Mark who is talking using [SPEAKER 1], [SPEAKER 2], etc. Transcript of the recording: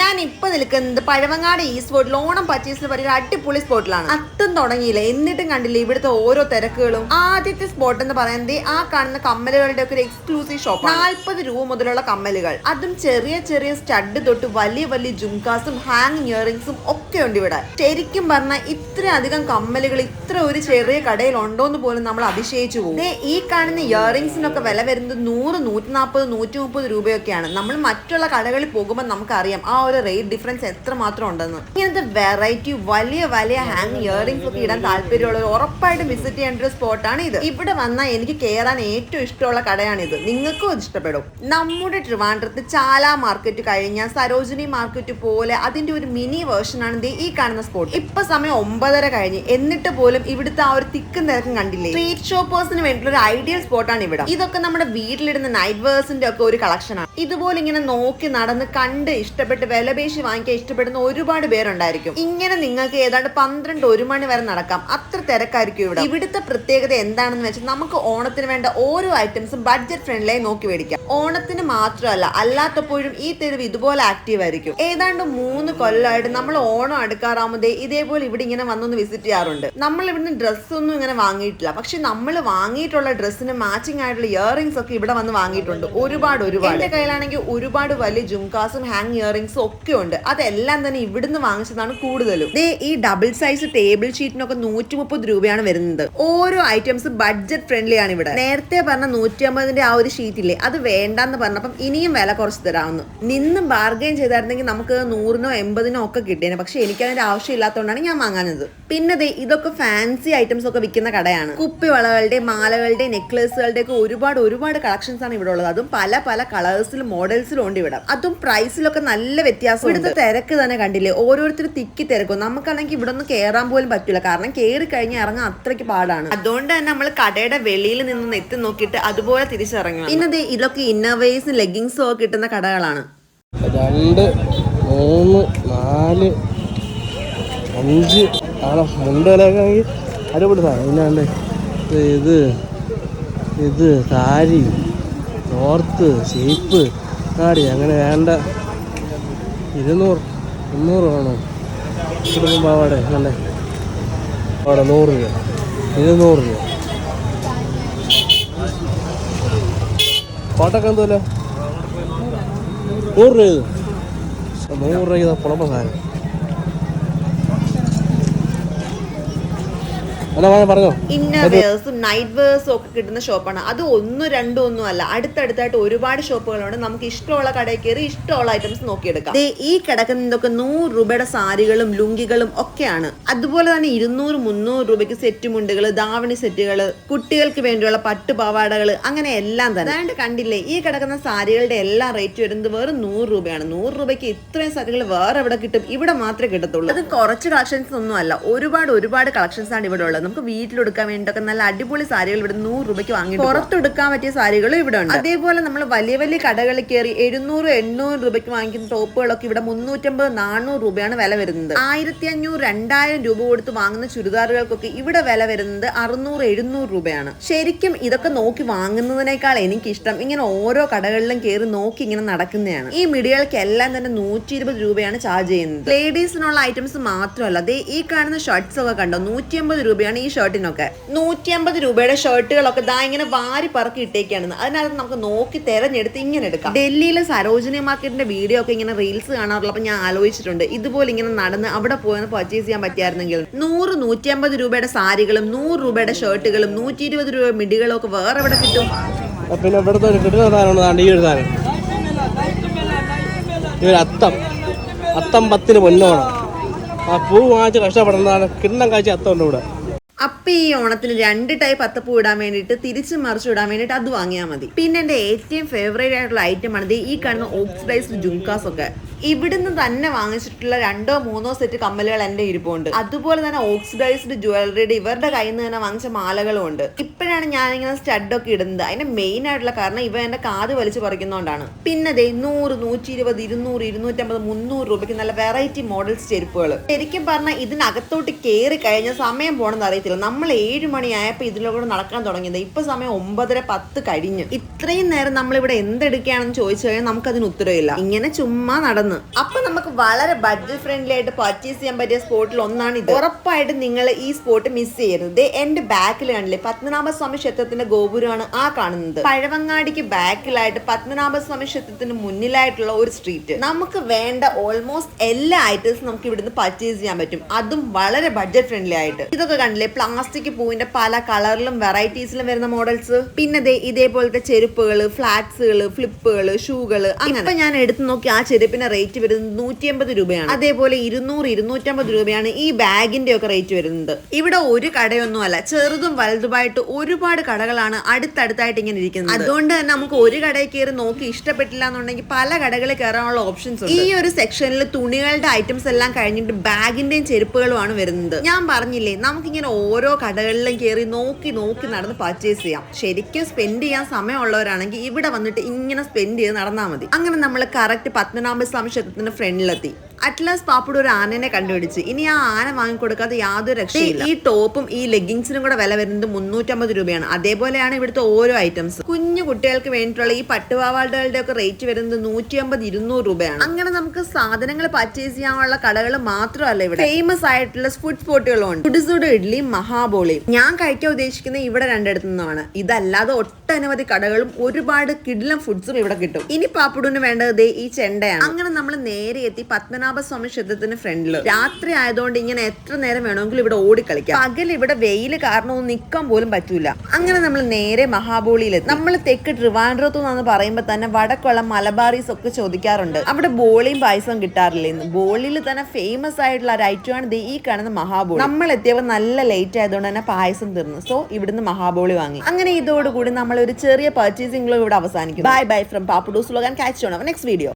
[SPEAKER 1] ഞാൻ ഇപ്പൊ നിൽക്കുന്നത് പഴവങ്ങാട് ഈ സ്പോട്ടിൽ ഓണം പർച്ചേസിന് പറയുന്ന അടിപൊളി സ്പോട്ടിലാണ് അത്തം തുടങ്ങിയില്ല? എന്നിട്ടും കണ്ടില്ല ഇവിടുത്തെ ഓരോ തിരക്കുകളും? ആദ്യത്തെ സ്പോട്ട് എന്ന് പറയുന്നത് ആ കാണുന്ന കമ്മലുകളുടെ ഒക്കെ ഒരു എക്സ്ക്ലൂസീവ് ഷോപ്പ് നാൽപ്പത് രൂപ മുതലുള്ള കമ്മലുകൾ. അതും ചെറിയ ചെറിയ സ്റ്റഡ് തൊട്ട് വലിയ വലിയ ജുംകാസും ഹാങ് ഇയറിംഗ്സും ഒക്കെ ഉണ്ട് ഇവിടെ. ശരിക്കും പറഞ്ഞാൽ ഇത്രയധികം കമ്മലുകൾ ഇത്ര ഒരു ചെറിയ കടയിൽ ഉണ്ടോ എന്ന് പോലും നമ്മൾ അതിശയിച്ചു പോകും. ഈ കാണുന്ന ഇയറിംഗ്സിനൊക്കെ വില വരുന്നത് നൂറ് നൂറ്റി നാൽപ്പത് നൂറ്റി മുപ്പത് രൂപയൊക്കെയാണ്. നമ്മൾ മറ്റുള്ള കടകളിൽ പോകുമ്പോൾ നമുക്കറിയാം. ആ ഒരു റേറ്റ് ഡിഫറൻസ് എത്ര മാത്രം ഉണ്ടെന്ന്. ഇങ്ങനത്തെ വെറൈറ്റി വലിയ വലിയ ഹാങ് ഇയറിംഗ്സ് ഒക്കെ ഇടാൻ താല്പര്യമുള്ളവർ ഉറപ്പായിട്ട് വിസിറ്റ് ചെയ്യേണ്ട ഒരു സ്പോട്ടാണ് ഇത്. ഇവിടെ വന്നാൽ എനിക്ക് കയറാൻ ഏറ്റവും ഇഷ്ടമുള്ള കടയാണിത്. നിങ്ങൾക്കും ഇഷ്ടപ്പെടും. നമ്മുടെ ട്രിവാൻഡ്രത്ത് ചാല മാർക്കറ്റ് കഴിഞ്ഞാൽ സരോജിനി മാർക്കറ്റ് പോലെ അതിന്റെ ഒരു മിനി വേർഷൻ ആണ് ഈ കാണുന്ന സ്പോട്ട് ഇപ്പൊ സമയം ഒമ്പതര കഴിഞ്ഞ്. എന്നിട്ട് പോലും ഇവിടുത്തെ ആ ഒരു തിക്കും തിരക്കും കണ്ടില്ലേ? സ്ട്രീറ്റ് ഷോപ്പേഴ്സിന് വേണ്ടിയുള്ള ഒരു ഐഡിയൽ സ്പോട്ടാണ് ഇവിടെ. ഇതൊക്കെ നമ്മുടെ വീട്ടിലിടുന്ന നൈറ്റ് വേഴ്സിന്റെ ഒക്കെ ഒരു കളക്ഷനാണ് ഇതുപോലെ ഇങ്ങനെ നോക്കി നടന്ന് കണ്ട് ഇഷ്ടപ്പെട്ട് വിലപേശി വാങ്ങിക്കാൻ ഇഷ്ടപ്പെടുന്ന ഒരുപാട് പേരുണ്ടായിരിക്കും. ഇങ്ങനെ നിങ്ങൾക്ക് ഏതാണ്ട് പന്ത്രണ്ട് ഒരു മണി വരെ നടക്കാം. അത്ര തിരക്കായിരിക്കും ഇവിടെ. ഇവിടുത്തെ പ്രത്യേകത എന്താണെന്ന് വെച്ചാൽ നമുക്ക് ഓണത്തിന് വേണ്ട ഓരോ ഐറ്റംസും ബഡ്ജറ്റ് ഫ്രണ്ട്ലിയായി നോക്കി മേടിക്കാം. ഓണത്തിന് മാത്രമല്ല അല്ലാത്തപ്പോഴും ഈ തെരുവ് ഇതുപോലെ ആക്റ്റീവ് ആയിരിക്കും. ഏതാണ്ട് മൂന്ന് കൊല്ലമായിട്ട് നമ്മൾ ഓണം അടുക്കാറാകുമ്പോൾ ഇതേപോലെ ഇവിടെ ഇങ്ങനെ വന്നൊന്ന് വിസിറ്റ് ചെയ്യാറുണ്ട്. നമ്മൾ ഇവിടുന്ന് ഡ്രസ്സൊന്നും ഇങ്ങനെ വാങ്ങിയിട്ടില്ല. പക്ഷെ നമ്മൾ വാങ്ങിയിട്ടുള്ള ഡ്രസ്സിന് മാച്ചിങ് ആയിട്ടുള്ള ഇയറിംഗ്സ് ഒക്കെ ഇവിടെ വന്ന് വാങ്ങിയിട്ടുണ്ട്. ഒരുപാട് ഒരുപാട്. എന്റെ കയ്യിലാണെങ്കിൽ ഒരുപാട് വലിയ ജുംകാസും ഹാങ് ഇയറിംഗ്സും ഒക്കെ ഉണ്ട് അതെല്ലാം തന്നെ ഇവിടുന്ന് വാങ്ങിച്ചതാണ് കൂടുതലും. ദേ ഈ ഡബിൾ സൈസ് ടേബിൾ ഷീറ്റിനൊക്കെ നൂറ്റി മുപ്പത് രൂപയാണ് വരുന്നത്. ഓരോ ഐറ്റംസ് ബഡ്ജറ്റ് ഫ്രണ്ട്ലി ആണ് ഇവിടെ. നേരത്തെ പറഞ്ഞ നൂറ്റി അമ്പതിന്റെ ആ ഒരു ഷീറ്റ് ഇല്ലേ അത് വേണ്ടാന്ന് പറഞ്ഞപ്പം ഇനിയും വില കുറച്ച് തരാമെന്ന് നിന്നും ബാർഗെയിൻ ചെയ്തായിരുന്നെങ്കിൽ നമുക്ക് നൂറിനോ എൺപതിനോ ഒക്കെ കിട്ടിയേനെ. പക്ഷെ എനിക്ക് അതിന്റെ ആവശ്യമില്ലാത്തതുകൊണ്ടാണ് ഞാൻ വാങ്ങാനത് പിന്നെ ദേ ഇതൊക്കെ ഫാൻസി ഐറ്റംസ് ഒക്കെ വിൽക്കുന്ന കടയാണ്. കുപ്പി വളകളുടെ മാലകളുടെ നെക്ലേസുകളുടെ ഒക്കെ ഒരുപാട് ഒരുപാട് കളക്ഷൻസ് ആണ് ഇവിടെ ഉള്ളത്. അതും പല പല കളേഴ്സിലും മോഡൽസിലും ഉണ്ട് ഇവിടെ. അതും പ്രൈസിലൊക്കെ നല്ല വ്യത്യാസം ഇവിടുത്തെ തിരക്ക് തന്നെ കണ്ടില്ലേ? ഓരോരുത്തർ തിക്കി തിരക്കും. നമുക്കാണെങ്കിൽ ഇവിടെ ഒന്നും കയറാൻ പോലും പറ്റില്ല കാരണം കയറി കഴിഞ്ഞാൽ ഇറങ്ങാൻ അത്രയ്ക്ക് പാടാണ്. അതുകൊണ്ട് തന്നെ നമ്മൾ കടയുടെ വെളിയിൽ നിന്ന് എത്തി നോക്കിയിട്ട് അതുപോലെ തിരിച്ചിറങ്ങി പിന്നെ ഇതൊക്കെ ഇന്നർവേസും ലെഗിങ്സും ഒക്കെ കിട്ടുന്ന കടകളാണ്.
[SPEAKER 2] രണ്ട് മൂന്ന് നാല് അഞ്ച്. ആണോ? മുണ്ടലൊക്കെ ആണെങ്കിൽ അടിപൊളി സാധനം. ഇല്ലാണ്ട് ഇത് ഇത് സാരി നോർത്ത് ഷേപ്പ് ആടി അങ്ങനെ വേണ്ട. ഇരുന്നൂറ് മുന്നൂറ് വേണോ. കുടുംബം പാവാടെ അല്ലേ അവിടെ നൂറ് രൂപ. ഇരുന്നൂറ് രൂപ. പാട്ടൊക്കെ എന്തല്ലോ നൂറ് രൂപ നൂറ് രൂപ പുളപ്പ സാധനം എന്നാ വാ, പറഞ്ഞോ
[SPEAKER 1] ഇന്നർ വെയർസും നൈറ്റ് വെയർസും ഒക്കെ കിട്ടുന്ന ഷോപ്പാണ് അത് ഒന്നും രണ്ടും ഒന്നും അല്ല. അടുത്തടുത്തായിട്ട് ഒരുപാട് ഷോപ്പുകളുണ്ട് നമുക്ക് ഇഷ്ടമുള്ള കടയിൽ കയറി ഇഷ്ടമുള്ള ഐറ്റംസ് നോക്കിയെടുക്കാം. ഈ കിടക്കുന്നതൊക്കെ നൂറ് രൂപയുടെ സാരികളും ലുങ്കികളും ഒക്കെയാണ്. അതുപോലെ തന്നെ ഇരുന്നൂറ് മുന്നൂറ് രൂപയ്ക്ക് സെറ്റ് മുണ്ടുകൾ ദാവണി സെറ്റുകൾ കുട്ടികൾക്ക് വേണ്ടിയുള്ള പട്ടുപാവാടകൾ അങ്ങനെ എല്ലാം തന്നെ. അതായത് കണ്ടില്ലേ ഈ കിടക്കുന്ന സാരികളുടെ എല്ലാ റേറ്റ് വരുന്നത് വെറും നൂറ് രൂപയാണ്. നൂറ് രൂപയ്ക്ക് ഇത്രയും സാരികൾ വേറെ എവിടെ കിട്ടും? ഇവിടെ മാത്രമേ കിട്ടത്തുള്ളൂ. അത് കുറച്ച് കളക്ഷൻസ് ഒന്നും അല്ല. ഒരുപാട് ഒരുപാട് കളക്ഷൻസ് ആണ് ഇവിടെ ഉള്ളത്. നമുക്ക് വീട്ടിലെടുക്കാൻ വേണ്ടിയൊക്കെ നല്ല അടിപൊളി സാരികൾ ഇവിടെ നൂറ് രൂപയ്ക്ക് വാങ്ങി പുറത്തെടുക്കാൻ പറ്റിയ സാരികളും ഇവിടെ ഉണ്ട് അതേപോലെ നമ്മൾ വലിയ വലിയ കടകളിൽ കയറി എഴുന്നൂറ് എണ്ണൂറ് രൂപയ്ക്ക് വാങ്ങിക്കുന്ന ടോപ്പുകളൊക്കെ ഇവിടെ മുന്നൂറ്റമ്പത് നാനൂറ് രൂപയാണ് വില വരുന്നത്. ആയിരത്തി അഞ്ഞൂറ് രണ്ടായിരം രൂപ കൊടുത്ത് വാങ്ങുന്ന ചുരിദാറുകൾക്കൊക്കെ ഇവിടെ വില വരുന്നത് അറുന്നൂറ് എഴുന്നൂറ് രൂപയാണ്. ശരിക്കും ഇതൊക്കെ നോക്കി വാങ്ങുന്നതിനേക്കാൾ എനിക്കിഷ്ടം ഇങ്ങനെ ഓരോ കടകളിലും കയറി നോക്കി ഇങ്ങനെ നടക്കുന്നതാണ്. ഈ മിടികൾക്ക് എല്ലാം തന്നെ നൂറ്റി ഇരുപത് രൂപയാണ് ചാർജ് ചെയ്യുന്നത്. ലേഡീസിനുള്ള ഐറ്റംസ് മാത്രമല്ല അതേ ഈ കാണുന്ന ഷർട്ട്സ് ഒക്കെ കണ്ടോ? നൂറ്റി അമ്പത് രൂപയാണ് ഈ ഷർട്ടിനൊക്കെ. നൂറ്റി അമ്പത് രൂപയുടെ ഷർട്ടുകളൊക്കെ ദാ ഇങ്ങനെ വാരി പറക്കി ഇട്ടേക്കാണ്. അതിനകത്ത് നമുക്ക് നോക്കി തെരഞ്ഞെടുത്ത് ഇങ്ങനെ എടുക്കാം. ഡൽഹിയിലെ സരോജിനി മാർക്കറ്റിന്റെ വീഡിയോ ഒക്കെ ഇങ്ങനെ റീൽസ് കാണാറുള്ള അപ്പൊ ഞാൻ ആലോചിച്ചിട്ടുണ്ട്. ഇതുപോലെ ഇങ്ങനെ നടന്ന് അവിടെ പോയി പർച്ചേസ് ചെയ്യാൻ പറ്റിയായിരുന്നെങ്കിൽ നൂറ് നൂറ്റി അമ്പത് രൂപയുടെ സാരികളും നൂറ് രൂപയുടെ ഷർട്ടുകളും നൂറ്റി ഇരുപത് രൂപ മിഡികളും ഒക്കെ വേറെ എവിടെ കിട്ടും?
[SPEAKER 2] പിന്നെ അത്തം. അത്തം പത്തിന് പൊന്നോണം ആ പൂ വാങ്ങിച്ച് കഷ്ടപ്പെടുന്നതാണ്. കിണ്ണം കാഴ്ച അത്തം ഉണ്ട് ഇവിടെ.
[SPEAKER 1] അപ്പൊ ഈ ഓണത്തിൽ രണ്ട് ടൈപ്പ് അത്തപ്പൂ ഇടാൻ വേണ്ടിയിട്ട് തിരിച്ച് മറിച്ച് ഇടാൻ വേണ്ടിട്ട് അത് വാങ്ങിയാൽ മതി. പിന്നെ എന്റെ ഏറ്റവും ഫേവറേറ്റ് ആയിട്ടുള്ള ഐറ്റം ആണ് ഈ കാണുന്ന ഓക്സിഡൈസ്ഡ് ജുംകാസ് ഒക്കെ. ഇവിടുന്ന് തന്നെ വാങ്ങിച്ചിട്ടുള്ള രണ്ടോ മൂന്നോ സെറ്റ് കമ്മലുകൾ എന്റെ ഇരിപ്പുണ്ട്. അതുപോലെ തന്നെ ഓക്സിഡൈസ്ഡ് ജുവലറിയുടെ ഇവരുടെ കയ്യിൽ നിന്ന് തന്നെ വാങ്ങിച്ച മാലകളും ഉണ്ട്. ഇപ്പോഴാണ് ഞാൻ ഇങ്ങനെ സ്റ്റഡ് ഒക്കെ ഇടുന്നത്. അതിന്റെ മെയിൻ ആയിട്ടുള്ള കാരണം ഇവ എന്റെ കാത് വലിച്ചു പറിക്കുന്നതുകൊണ്ടാണ് പിന്നെ ദേ നൂറ് നൂറ്റി ഇരുപത് ഇരുന്നൂറ് ഇരുന്നൂറ്റമ്പത് മുന്നൂറ് രൂപയ്ക്ക് നല്ല വെറൈറ്റി മോഡൽസ് ചെരുപ്പുകൾ ശരിക്കും പറഞ്ഞാൽ ഇതിനകത്തോട്ട് കയറി കഴിഞ്ഞ സമയം പോണെന്ന് അറിയത്തില്ല. നമ്മൾ ഏഴ് മണിയായപ്പോൾ ഇതിലൂടെ നടക്കാൻ തുടങ്ങിയത്. ഇപ്പൊ സമയം ഒമ്പതര പത്ത് കഴിഞ്ഞു. ഇത്രയും നേരം നമ്മൾ ഇവിടെ എന്തെടുക്കുകയാണെന്ന് ചോദിച്ചു കഴിഞ്ഞാൽ നമുക്ക് അതിന് ഉത്തരവില്ല. ഇങ്ങനെ ചുമ്മാ നടന്ന്. അപ്പൊ നമുക്ക് വളരെ ബഡ്ജറ്റ് ഫ്രണ്ട്ലി ആയിട്ട് പർച്ചേസ് ചെയ്യാൻ പറ്റിയ സ്പോട്ടിൽ ഒന്നാണ് ഇത് ഉറപ്പായിട്ടും നിങ്ങൾ ഈ സ്പോട്ട് മിസ് ചെയ്യരുത്. എന്റെ ബാക്കിൽ കണ്ടില്ലേ? പത്മനാഭസ്വാമി ക്ഷേത്രത്തിന്റെ ഗോപുരമാണ് ആ കാണുന്നത്. പഴവങ്ങാടിക്ക് ബാക്കിലായിട്ട് പത്മനാഭസ്വാമി ക്ഷേത്രത്തിന് മുന്നിലായിട്ടുള്ള ഒരു സ്ട്രീറ്റ് നമുക്ക് വേണ്ട ഓൾമോസ്റ്റ് എല്ലാ ഐറ്റംസും നമുക്ക് ഇവിടുന്ന് പർച്ചേസ് ചെയ്യാൻ പറ്റും. അതും വളരെ ബഡ്ജറ്റ് ഫ്രണ്ട്ലി ആയിട്ട്. ഇതൊക്കെ കണ്ടില്ലേ? പ്ലാസ്റ്റിക് പൂവിന്റെ പല കളറിലും വെറൈറ്റീസിലും വരുന്ന മോഡൽസ്. പിന്നെ ദേ ഇതേപോലത്തെ ചെരുപ്പുകൾ ഫ്ലാറ്റ്സുകൾ ഫ്ലിപ്പുകൾ ഷൂകൾ അങ്ങനെ. ഞാൻ എടുത്തു നോക്കി ആ ചെരുപ്പിന്റെ റേറ്റ് വരുന്നത് നൂറ്റി എൺപത് രൂപയാണ്. അതേപോലെ ഇരുന്നൂറ് ഇരുന്നൂറ്റമ്പത് രൂപയാണ് ഈ ബാഗിന്റെ ഒക്കെ റേറ്റ് വരുന്നത്. ഇവിടെ ഒരു കടയൊന്നും അല്ല ചെറുതും വലുതുമായിട്ട് ഒരുപാട് കടകളാണ് അടുത്തടുത്തായിട്ട് ഇങ്ങനെ ഇരിക്കുന്നത്. അതുകൊണ്ട് തന്നെ നമുക്ക് ഒരു കടയിൽ കയറി നോക്കി ഇഷ്ടപ്പെട്ടില്ല എന്നുണ്ടെങ്കിൽ പല കടകളിൽ കയറാനുള്ള ഓപ്ഷൻസ് ഈ ഒരു സെക്ഷനിൽ തുണികളുടെ ഐറ്റംസ് എല്ലാം കഴിഞ്ഞിട്ട് ബാഗിന്റെയും ചെരുപ്പുകളുമാണ് വരുന്നത്. ഞാൻ പറഞ്ഞില്ലേ നമുക്കിങ്ങനെ ഓരോ കടകളിലും കയറി നോക്കി നോക്കി നടന്ന് പർച്ചേസ് ചെയ്യാം. ശരിക്കും സ്പെൻഡ് ചെയ്യാൻ സമയമുള്ളവരാണെങ്കിൽ ഇവിടെ വന്നിട്ട് ഇങ്ങനെ സ്പെൻഡ് ചെയ്ത് നടന്നാൽ മതി. അങ്ങനെ നമ്മൾ കറക്റ്റ് പത്മനാഭസ്വാമി ക്ഷേത്രത്തിന്റെ ഫ്രണ്ടിലെത്തി അറ്റ്ലാസ് പാപ്പയുടെ ഒരു ആനനെ കണ്ടുപിടിച്ച്. ഇനി ആ ആന വാങ്ങിക്കൊടുക്കാതെ യാതൊരു രക്ഷയില്ല. ഈ ടോപ്പും ഈ ലെഗിങ്സിനും കൂടെ വില വരുന്നത് മുന്നൂറ്റമ്പത് രൂപയാണ്. അതേപോലെയാണ് ഇവിടുത്തെ ഓരോ ഐറ്റംസ്. കുഞ്ഞു കുട്ടികൾക്ക് വേണ്ടിയിട്ടുള്ള ഈ പട്ടുപാവാടകളുടെ ഒക്കെ റേറ്റ് വരുന്നത് നൂറ്റി അമ്പത് ഇരുന്നൂറ് രൂപയാണ്. അങ്ങനെ നമുക്ക് സാധനങ്ങൾ പർച്ചേസ് ചെയ്യാനുള്ള കടകൾ മാത്രമല്ല ഇവിടെ. ഫേമസ് ആയിട്ടുള്ള ഫുഡ് സ്പോട്ടുകളും ഉണ്ട് ഇഡ്ലി മഹാബോളി. ഞാൻ കഴിക്കാൻ ഉദ്ദേശിക്കുന്നത് ഇവിടെ രണ്ടിടത്തു നിന്നാണ് ഇതല്ലാതെ ഒട്ടനവധി കടകളും ഒരുപാട് കിഡിലും ഫുഡ്സും ഇവിടെ കിട്ടും. ഇനി പാപ്പുടിന് വേണ്ടത് ഈ ചെണ്ടയാണ്. അങ്ങനെ നമ്മൾ നേരെ എത്തി പത്മനാഭസ്വാമി ക്ഷേത്രത്തിന് ഫ്രണ്ടിൽ രാത്രി ആയതുകൊണ്ട് ഇങ്ങനെ എത്ര നേരം വേണമെങ്കിലും ഇവിടെ ഓടിക്കളിക്കാം. പകൽ ഇവിടെ വെയിൽ കാരണം ഒന്നും നിൽക്കാൻ പോലും പറ്റൂല. അങ്ങനെ നമ്മൾ നേരെ മഹാബോളിയിലെത്തി. നമ്മൾ തെക്ക് ട്രിവാൻഡ്രത്തു നിന്ന് പറയുമ്പോൾ തന്നെ വടക്കുള്ള മലബാറീസ് ഒക്കെ ചോദിക്കാറുണ്ട്. അവിടെ ബോളിയും പായസം കിട്ടാറില്ല ഇന്ന് ബോളിയിൽ തന്നെ ഫേമസ് ആയിട്ടുള്ള ഒരു ദേ ഈ കാണുന്ന മഹാബോളി. നമ്മൾ എത്തിയപ്പോൾ നല്ല ലേറ്റ് ആയതുകൊണ്ട് തന്നെ പായസം തീർന്നു. സോ ഇവിടുന്ന് മഹാബോളി വാങ്ങി. അങ്ങനെ ഇതോടുകൂടി നമ്മൾ ഒരു ചെറിയ പർച്ചേസിംഗ് ഇവിടെ അവസാനിക്കും ബൈ ബൈ ഫ്രം പാപ്പുഡൂസ് ലോകൻ കാച്ച് നെക്സ്റ്റ് വീഡിയോ